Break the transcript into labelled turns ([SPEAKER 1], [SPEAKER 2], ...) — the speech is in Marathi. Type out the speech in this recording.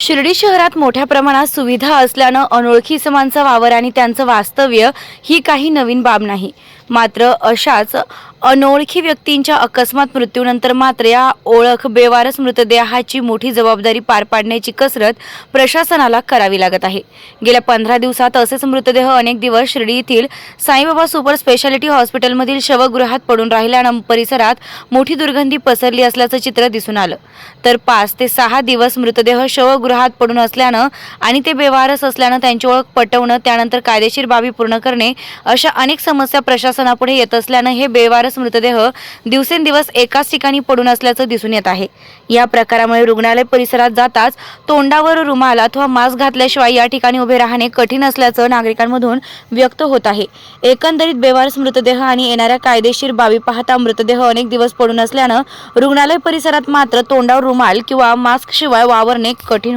[SPEAKER 1] शिर्डी शहरात मोठ्या प्रमाणात सुविधा असल्यानं अनोळखी समांचा वावर आणि त्यांचं वास्तव्य ही काही नवीन बाब नाही. मात्र अशाच अनोळखी व्यक्तींच्या अकस्मात मृत्यूनंतर मात्र या ओळख बेवारस मृतदेहाची मोठी जबाबदारी पार पाडण्याची कसरत प्रशासनाला करावी लागत आहे. गेल्या पंधरा दिवसात असेच मृतदेह अनेक दिवस शिर्डी येथील साईबाबा सुपर स्पेशालिटी हॉस्पिटलमधील शवगृहात पडून राहिल्यानं परिसरात मोठी दुर्गंधी पसरली असल्याचं चित्र दिसून आलं. तर पाच ते सहा दिवस मृतदेह शवगृह शवगृहात पडून असल्यानं आणि ते बेवारस असल्यानं त्यांची ओळख पटवणं त्यानंतर कायदेशीर बाबी पूर्ण करणे अशा अनेक समस्या प्रशासनापुढे येत असल्यानं हे बेवारस मृतदेह दिवसेंदिवस एकाच ठिकाणी पडून असल्याचं दिसून येत आहे. या प्रकारामुळे रुग्णालय परिसरात जाताच तोंडावर रुमाल अथवा मास्क घातल्याशिवाय या ठिकाणी उभे राहणे कठीण असल्याचं नागरिकांमधून व्यक्त होत आहे. एकंदरीत बेवारस मृतदेह आणि येणाऱ्या कायदेशीर बाबी पाहता मृतदेह अनेक दिवस पडून असल्यानं रुग्णालय परिसरात मात्र तोंडावर रुमाल किंवा मास्क शिवाय वावरणे कठीण